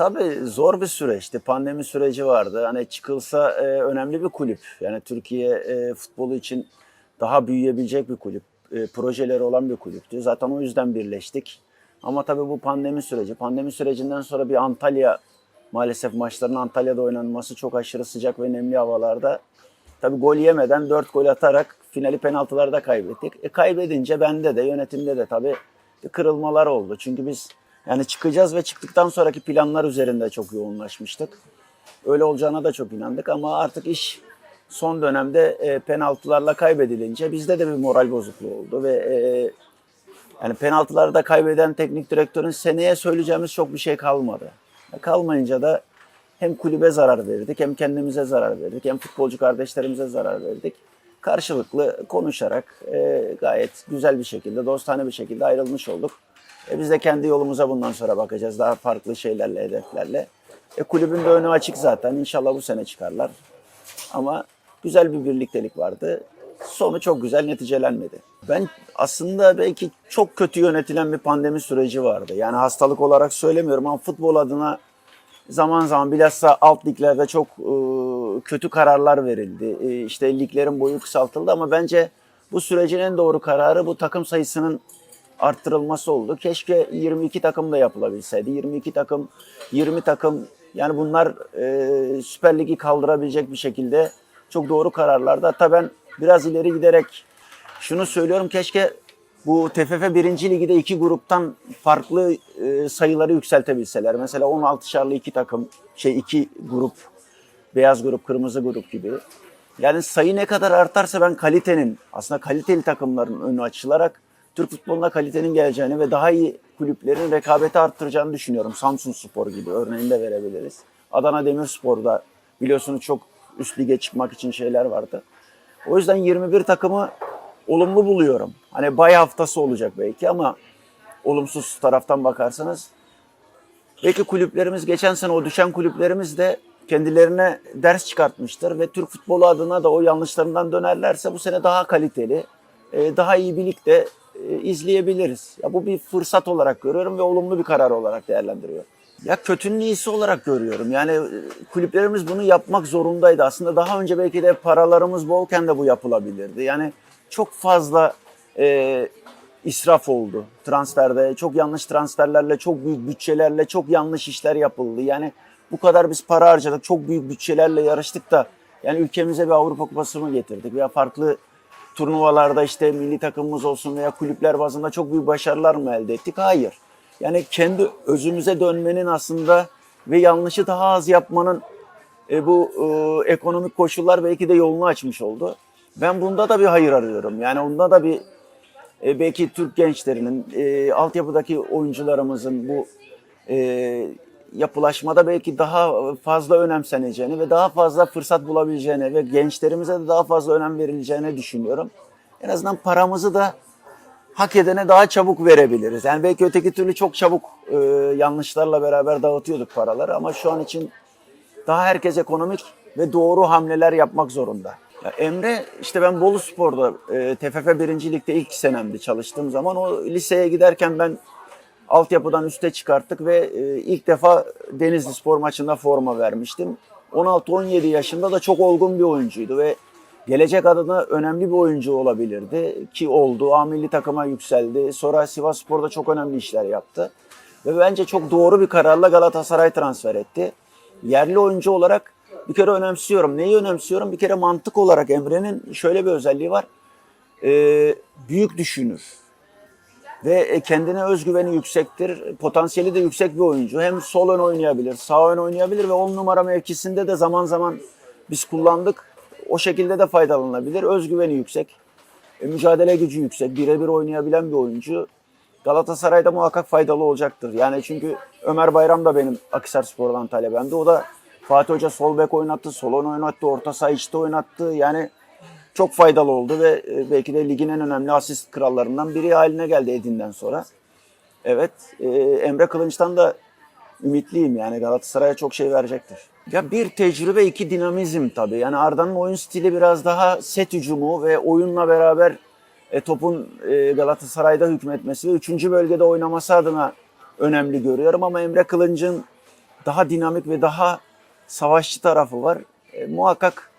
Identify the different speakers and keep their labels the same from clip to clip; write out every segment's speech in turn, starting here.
Speaker 1: tabii zor bir süreçti. Pandemi süreci vardı. Hani çıkılsa e, önemli bir kulüp. Yani Türkiye e, futbolu için daha büyüyebilecek bir kulüp. E, projeleri olan bir kulüptü. Zaten o yüzden birleştik. Ama tabii bu pandemi süreci. Pandemi sürecinden sonra bir Antalya maalesef maçların Antalya'da oynanması çok aşırı sıcak ve nemli havalarda. Tabii gol yemeden 4 gol atarak finali penaltılarda kaybettik. E, kaybedince bende de yönetimde de tabii kırılmalar oldu. Çünkü biz yani çıkacağız ve çıktıktan sonraki planlar üzerinde çok yoğunlaşmıştık. Öyle olacağına da çok inandık ama artık iş son dönemde e, penaltılarla kaybedilince bizde de bir moral bozukluğu oldu ve e, yani penaltılarda kaybeden teknik direktörün seneye söyleyeceğimiz çok bir şey kalmadı. E, Kalmayınca da hem kulübe zarar verdik, hem kendimize zarar verdik, hem futbolcu kardeşlerimize zarar verdik. Karşılıklı konuşarak e, gayet güzel bir şekilde, dostane bir şekilde ayrılmış olduk. E, biz de kendi yolumuza bundan sonra bakacağız. Daha farklı şeylerle, hedeflerle. E, kulübün de önü açık zaten. İnşallah bu sene çıkarlar. Ama güzel bir birliktelik vardı. Sonu çok güzel neticelenmedi. Ben aslında belki çok kötü yönetilen bir pandemi süreci vardı. Yani hastalık olarak söylemiyorum ama futbol adına zaman zaman bilhassa alt liglerde çok e, kötü kararlar verildi. E, işte liglerin boyu kısaltıldı ama bence bu sürecin en doğru kararı bu takım sayısının arttırılması oldu. Keşke 22 takım da yapılabilseydi. 22 takım, 20 takım yani bunlar e, Süper Lig'i kaldırabilecek bir şekilde çok doğru kararlardı. Hatta ben biraz ileri giderek şunu söylüyorum keşke bu TFF 1. Lig'de iki gruptan farklı e, sayıları yükseltebilseler. Mesela 16'şarlı iki takım, şey iki grup, beyaz grup, kırmızı grup gibi. Yani sayı ne kadar artarsa ben kalitenin, aslında kaliteli takımların önü açılarak Türk futboluna kalitenin geleceğini ve daha iyi kulüplerin rekabeti arttıracağını düşünüyorum. Samsun Spor gibi örneğini de verebiliriz. Adana Demirspor'da biliyorsunuz çok üst lige çıkmak için şeyler vardı. O yüzden 21 takımı olumlu buluyorum. Hani bay haftası olacak belki ama olumsuz taraftan bakarsanız belki kulüplerimiz geçen sene o düşen kulüplerimiz de kendilerine ders çıkartmıştır ve Türk futbolu adına da o yanlışlarından dönerlerse bu sene daha kaliteli, e, daha iyi birlikte e, izleyebiliriz. Ya bu bir fırsat olarak görüyorum ve olumlu bir karar olarak değerlendiriyorum. Ya kötünün iyisi olarak görüyorum. Yani e, kulüplerimiz bunu yapmak zorundaydı. Aslında daha önce belki de paralarımız bolken de bu yapılabilirdi. Yani çok fazla e, israf oldu transferde. Çok yanlış transferlerle, çok büyük bütçelerle, çok yanlış işler yapıldı. Yani bu kadar biz para harcadık, çok büyük bütçelerle yarıştık da yani ülkemize bir Avrupa Kupası mı getirdik veya farklı turnuvalarda işte milli takımımız olsun veya kulüpler bazında çok büyük başarılar mı elde ettik? Hayır. Yani kendi özümüze dönmenin aslında ve yanlışı daha az yapmanın e, bu e, ekonomik koşullar belki de yolunu açmış oldu. Ben bunda da bir hayır arıyorum. Yani onda da bir e, belki Türk gençlerinin, e, altyapıdaki oyuncularımızın bu e, yapılaşmada belki daha fazla önemseneceğini ve daha fazla fırsat bulabileceğini ve gençlerimize de daha fazla önem verileceğini düşünüyorum. En azından paramızı da hak edene daha çabuk verebiliriz. Yani belki öteki türlü çok çabuk e, yanlışlarla beraber dağıtıyorduk paraları ama şu an için daha herkes ekonomik ve doğru hamleler yapmak zorunda. Ya Emre işte ben Bolu Spor'da e, TFF 1. Lig'de ilk senemdi çalıştığım zaman o liseye giderken ben altyapıdan üste çıkarttık ve e, ilk defa Denizli Spor maçında forma vermiştim. 16-17 yaşında da çok olgun bir oyuncuydu ve gelecek adına önemli bir oyuncu olabilirdi ki oldu. A takıma yükseldi. Sonra Sivas Spor'da çok önemli işler yaptı. Ve bence çok doğru bir kararla Galatasaray transfer etti. Yerli oyuncu olarak bir kere önemsiyorum. Neyi önemsiyorum? Bir kere mantık olarak Emre'nin şöyle bir özelliği var. Ee, büyük düşünür ve e, kendine özgüveni yüksektir. Potansiyeli de yüksek bir oyuncu. Hem sol ön oynayabilir, sağ ön oynayabilir ve 10 numara mevkisinde de zaman zaman biz kullandık. O şekilde de faydalanabilir. Özgüveni yüksek, e, mücadele gücü yüksek, birebir oynayabilen bir oyuncu. Galatasaray'da muhakkak faydalı olacaktır. Yani çünkü Ömer Bayram da benim Akhisar Spor'dan talebemdi. O da Fatih Hoca sol bek oynattı, sol ön oynattı, orta saha içte oynattı. Yani çok faydalı oldu ve e, belki de ligin en önemli asist krallarından biri haline geldi Edin'den sonra. Evet, e, Emre Kılınç'tan da ümitliyim yani Galatasaray'a çok şey verecektir. Ya bir tecrübe, iki dinamizm tabii. Yani Arda'nın oyun stili biraz daha set hücumu ve oyunla beraber e, topun Galatasaray'da hükmetmesi ve üçüncü bölgede oynaması adına önemli görüyorum. Ama Emre Kılınç'ın daha dinamik ve daha savaşçı tarafı var. E, muhakkak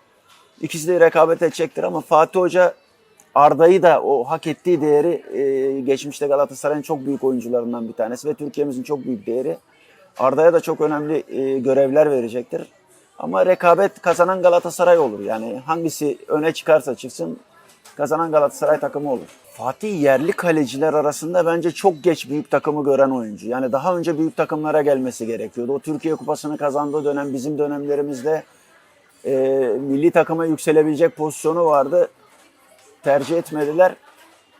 Speaker 1: ikisi de rekabet edecektir ama Fatih Hoca Arda'yı da o hak ettiği değeri e, geçmişte Galatasaray'ın çok büyük oyuncularından bir tanesi ve Türkiye'mizin çok büyük değeri. Arda'ya da çok önemli e, görevler verecektir. Ama rekabet kazanan Galatasaray olur. Yani hangisi öne çıkarsa çıksın kazanan Galatasaray takımı olur. Fatih yerli kaleciler arasında bence çok geç büyük takımı gören oyuncu. Yani daha önce büyük takımlara gelmesi gerekiyordu. O Türkiye Kupası'nı kazandığı dönem bizim dönemlerimizde e, milli takıma yükselebilecek pozisyonu vardı. Tercih etmediler.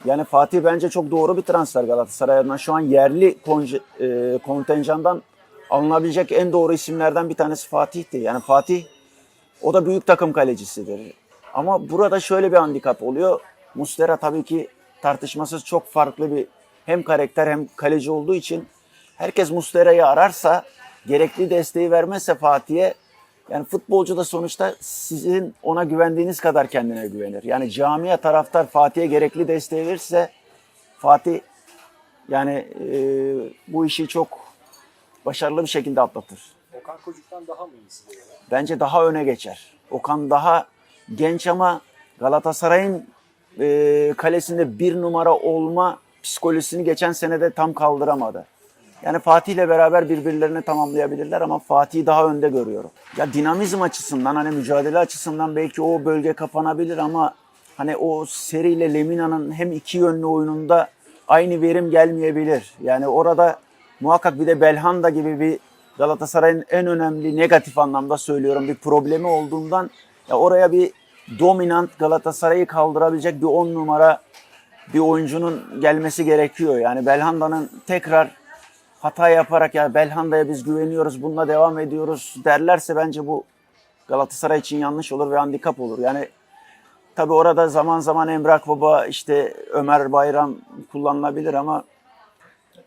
Speaker 1: Yani Fatih bence çok doğru bir transfer Galatasaray adına. Şu an yerli konje, e, kontenjandan alınabilecek en doğru isimlerden bir tanesi Fatih'ti. Yani Fatih o da büyük takım kalecisidir. Ama burada şöyle bir handikap oluyor. Mustera tabii ki tartışmasız çok farklı bir hem karakter hem kaleci olduğu için herkes Mustera'yı ararsa gerekli desteği vermezse Fatih'e yani futbolcu da sonuçta sizin ona güvendiğiniz kadar kendine güvenir. Yani camia taraftar Fatih'e gerekli desteği verirse Fatih yani e, bu işi çok başarılı bir şekilde atlatır.
Speaker 2: Okan Kocuk'tan daha mı iyisi?
Speaker 1: Bence daha öne geçer. Okan daha genç ama Galatasaray'ın e, kalesinde bir numara olma psikolojisini geçen senede tam kaldıramadı. Yani Fatih ile beraber birbirlerini tamamlayabilirler ama Fatih'i daha önde görüyorum. Ya dinamizm açısından hani mücadele açısından belki o bölge kapanabilir ama hani o seriyle Lemina'nın hem iki yönlü oyununda aynı verim gelmeyebilir. Yani orada muhakkak bir de Belhanda gibi bir Galatasaray'ın en önemli negatif anlamda söylüyorum bir problemi olduğundan ya oraya bir dominant Galatasaray'ı kaldırabilecek bir 10 numara bir oyuncunun gelmesi gerekiyor. Yani Belhanda'nın tekrar hata yaparak ya Belhanda'ya biz güveniyoruz, bununla devam ediyoruz derlerse bence bu Galatasaray için yanlış olur ve handikap olur. Yani tabii orada zaman zaman Emrah Baba, işte Ömer Bayram kullanılabilir ama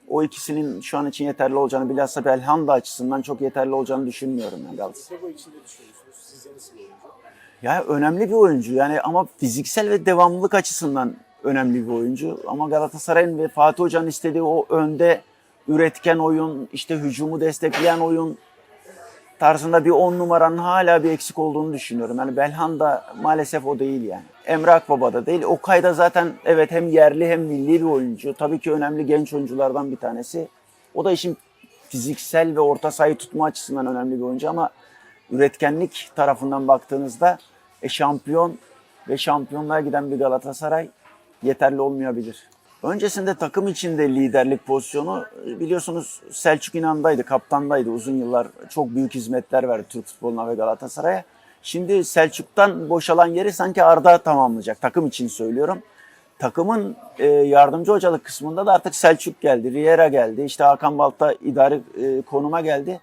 Speaker 1: o ikisinin şu an için yeterli olacağını bilhassa Belhanda açısından çok yeterli olacağını düşünmüyorum yani Galatasaray.
Speaker 2: İçin ne düşünüyorsunuz? Sizce nasıl?
Speaker 1: Ya önemli bir oyuncu yani ama fiziksel ve devamlılık açısından önemli bir oyuncu. Ama Galatasaray'ın ve Fatih Hoca'nın istediği o önde üretken oyun, işte hücumu destekleyen oyun tarzında bir on numaranın hala bir eksik olduğunu düşünüyorum. Yani Belhanda maalesef o değil yani. Emre Akbaba da değil. Okay da zaten evet hem yerli hem milli bir oyuncu. Tabii ki önemli genç oyunculardan bir tanesi. O da işin fiziksel ve orta sahayı tutma açısından önemli bir oyuncu ama üretkenlik tarafından baktığınızda e, şampiyon ve şampiyonluğa giden bir Galatasaray yeterli olmayabilir. Öncesinde takım içinde liderlik pozisyonu e, biliyorsunuz Selçuk İnan'daydı, kaptandaydı uzun yıllar. Çok büyük hizmetler verdi Türk futboluna ve Galatasaray'a. Şimdi Selçuk'tan boşalan yeri sanki Arda tamamlayacak. Takım için söylüyorum. Takımın e, yardımcı hocalık kısmında da artık Selçuk geldi, Riera geldi, işte Hakan Balta idari e, konuma geldi.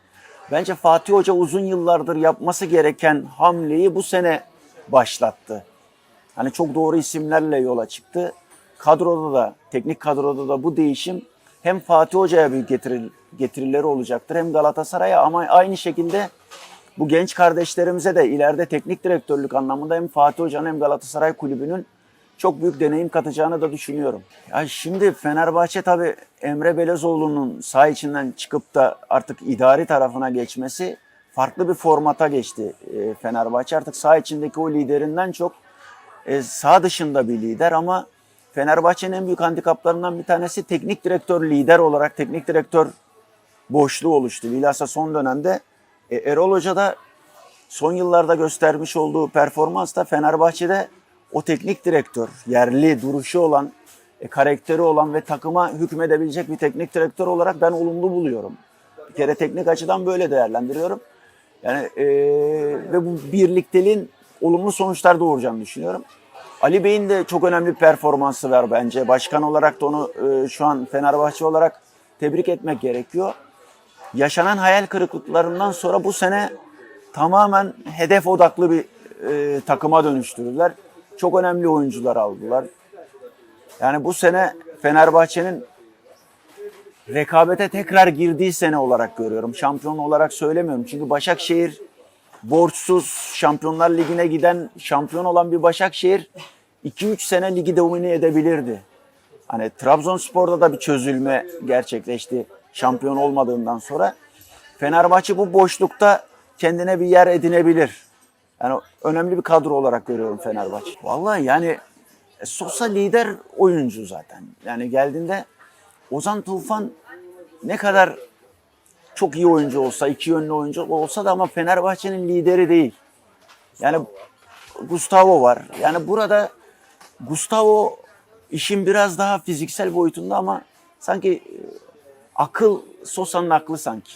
Speaker 1: Bence Fatih Hoca uzun yıllardır yapması gereken hamleyi bu sene başlattı. Hani çok doğru isimlerle yola çıktı. Kadroda da, teknik kadroda da bu değişim hem Fatih Hoca'ya büyük getiril, getirileri olacaktır hem Galatasaray'a ama aynı şekilde bu genç kardeşlerimize de ileride teknik direktörlük anlamında hem Fatih Hoca'nın hem Galatasaray Kulübü'nün çok büyük deneyim katacağını da düşünüyorum. Ya şimdi Fenerbahçe tabii Emre Belezoğlu'nun saha içinden çıkıp da artık idari tarafına geçmesi farklı bir formata geçti e, Fenerbahçe. Artık saha içindeki o liderinden çok e, sağ dışında bir lider ama Fenerbahçe'nin en büyük handikaplarından bir tanesi teknik direktör lider olarak teknik direktör boşluğu oluştu. Bilhassa son dönemde e, Erol Hoca da son yıllarda göstermiş olduğu performansla Fenerbahçe'de o teknik direktör, yerli duruşu olan, e, karakteri olan ve takıma hükmedebilecek bir teknik direktör olarak ben olumlu buluyorum. Bir kere teknik açıdan böyle değerlendiriyorum. Yani e, ve bu birlikteliğin olumlu sonuçlar doğuracağını düşünüyorum. Ali Bey'in de çok önemli performansı var bence. Başkan olarak da onu e, şu an Fenerbahçe olarak tebrik etmek gerekiyor. Yaşanan hayal kırıklıklarından sonra bu sene tamamen hedef odaklı bir e, takıma dönüştürdüler. Çok önemli oyuncular aldılar. Yani bu sene Fenerbahçe'nin rekabete tekrar girdiği sene olarak görüyorum. Şampiyon olarak söylemiyorum. Çünkü Başakşehir borçsuz Şampiyonlar Ligi'ne giden şampiyon olan bir Başakşehir 2-3 sene ligi domine edebilirdi. Hani Trabzonspor'da da bir çözülme gerçekleşti şampiyon olmadığından sonra. Fenerbahçe bu boşlukta kendine bir yer edinebilir. Yani önemli bir kadro olarak görüyorum Fenerbahçe. Vallahi yani e, Sosa lider oyuncu zaten. Yani geldiğinde Ozan Tufan ne kadar çok iyi oyuncu olsa, iki yönlü oyuncu olsa da ama Fenerbahçe'nin lideri değil. Yani Gustavo var. Yani burada Gustavo işin biraz daha fiziksel boyutunda ama sanki e, akıl Sosa'nın aklı sanki.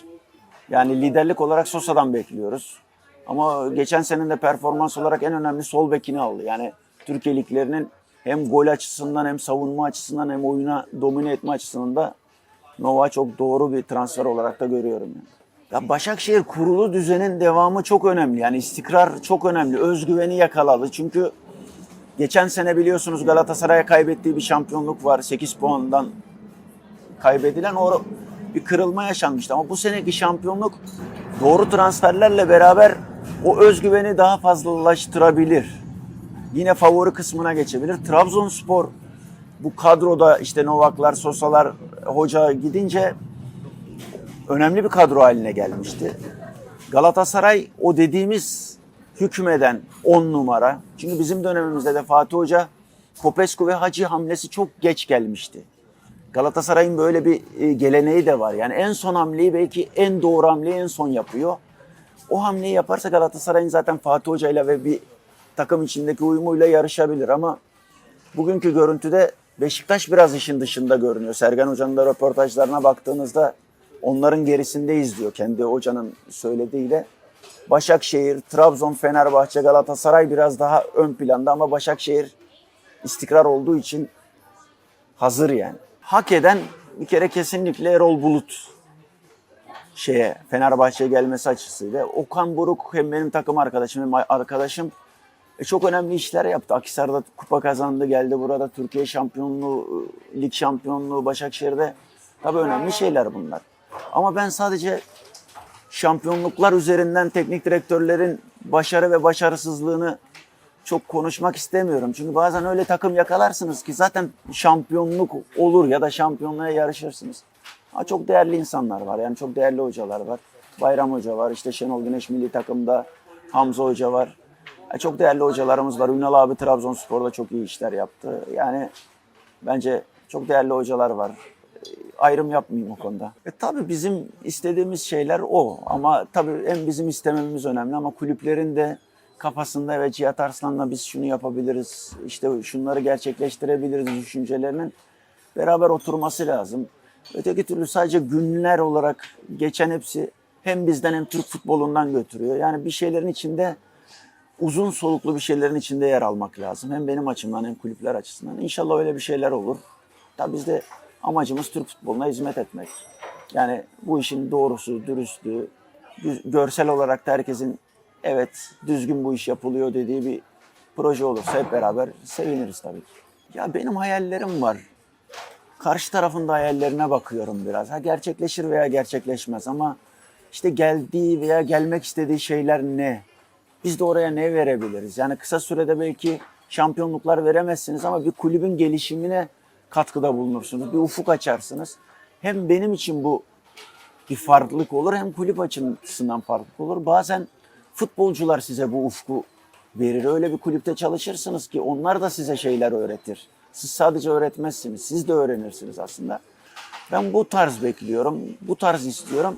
Speaker 1: Yani liderlik olarak Sosa'dan bekliyoruz. Ama geçen senenin de performans olarak en önemli sol bekini aldı. Yani Türkiye liglerinin hem gol açısından hem savunma açısından hem oyuna domine etme açısından da Nova çok doğru bir transfer olarak da görüyorum. Yani. Ya Başakşehir kurulu düzenin devamı çok önemli. Yani istikrar çok önemli. Özgüveni yakaladı. Çünkü geçen sene biliyorsunuz Galatasaray'a kaybettiği bir şampiyonluk var. 8 puandan kaybedilen o bir kırılma yaşanmıştı. Ama bu seneki şampiyonluk doğru transferlerle beraber o özgüveni daha fazlalaştırabilir. Yine favori kısmına geçebilir. Trabzonspor bu kadroda işte Novaklar, Sosalar, hoca gidince önemli bir kadro haline gelmişti. Galatasaray o dediğimiz hükmeden 10 numara. Çünkü bizim dönemimizde de Fatih Hoca Popescu ve Hacı hamlesi çok geç gelmişti. Galatasaray'ın böyle bir e, geleneği de var. Yani en son hamleyi belki en doğru hamleyi en son yapıyor. O hamleyi yaparsa Galatasaray'ın zaten Fatih Hoca'yla ve bir takım içindeki uyumuyla yarışabilir ama bugünkü görüntüde Beşiktaş biraz işin dışında görünüyor. Sergen Hoca'nın da röportajlarına baktığınızda onların gerisindeyiz diyor kendi hocanın söylediğiyle. Başakşehir, Trabzon, Fenerbahçe, Galatasaray biraz daha ön planda ama Başakşehir istikrar olduğu için hazır yani. Hak eden bir kere kesinlikle Erol Bulut şeye Fenerbahçe'ye gelmesi açısıyla. Okan Buruk hem benim takım arkadaşım hem arkadaşım e, çok önemli işler yaptı. Akhisar'da kupa kazandı, geldi burada Türkiye şampiyonluğu, e, lig şampiyonluğu Başakşehir'de. Tabii önemli şeyler bunlar. Ama ben sadece şampiyonluklar üzerinden teknik direktörlerin başarı ve başarısızlığını çok konuşmak istemiyorum. Çünkü bazen öyle takım yakalarsınız ki zaten şampiyonluk olur ya da şampiyonluğa yarışırsınız. Ama çok değerli insanlar var. Yani çok değerli hocalar var. Bayram Hoca var. işte Şenol Güneş milli takımda Hamza Hoca var. Çok değerli hocalarımız var. Ünal abi Trabzonspor'da çok iyi işler yaptı. Yani bence çok değerli hocalar var. E, Ayrım yapmayayım o konuda. E tabii bizim istediğimiz şeyler o. Ama tabii hem bizim istememiz önemli ama kulüplerin de kafasında evet Cihat Arslan'la biz şunu yapabiliriz, işte şunları gerçekleştirebiliriz düşüncelerinin beraber oturması lazım. Öteki türlü sadece günler olarak geçen hepsi hem bizden hem Türk futbolundan götürüyor. Yani bir şeylerin içinde uzun soluklu bir şeylerin içinde yer almak lazım. Hem benim açımdan hem kulüpler açısından. İnşallah öyle bir şeyler olur. Tabii biz de amacımız Türk futboluna hizmet etmek. Yani bu işin doğrusu, dürüstlüğü, düz- görsel olarak da herkesin evet düzgün bu iş yapılıyor dediği bir proje olursa hep beraber seviniriz tabii ki. Ya benim hayallerim var. Karşı tarafın da hayallerine bakıyorum biraz. Ha gerçekleşir veya gerçekleşmez ama işte geldiği veya gelmek istediği şeyler ne? Biz de oraya ne verebiliriz? Yani kısa sürede belki şampiyonluklar veremezsiniz ama bir kulübün gelişimine katkıda bulunursunuz. Bir ufuk açarsınız. Hem benim için bu bir farklılık olur hem kulüp açısından farklılık olur. Bazen futbolcular size bu ufku verir. Öyle bir kulüpte çalışırsınız ki onlar da size şeyler öğretir. Siz sadece öğretmezsiniz, siz de öğrenirsiniz aslında. Ben bu tarz bekliyorum, bu tarz istiyorum.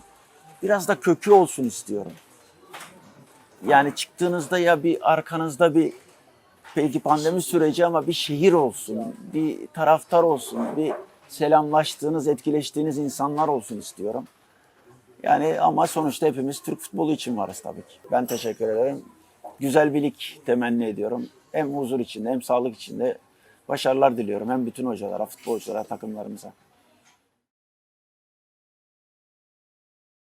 Speaker 1: Biraz da kökü olsun istiyorum. Yani çıktığınızda ya bir arkanızda bir belki pandemi süreci ama bir şehir olsun, bir taraftar olsun, bir selamlaştığınız, etkileştiğiniz insanlar olsun istiyorum. Yani ama sonuçta hepimiz Türk futbolu için varız tabii ki. Ben teşekkür ederim. Güzel bir lig temenni ediyorum. Hem huzur içinde hem sağlık içinde başarılar diliyorum. Hem bütün hocalara, futbolculara, takımlarımıza.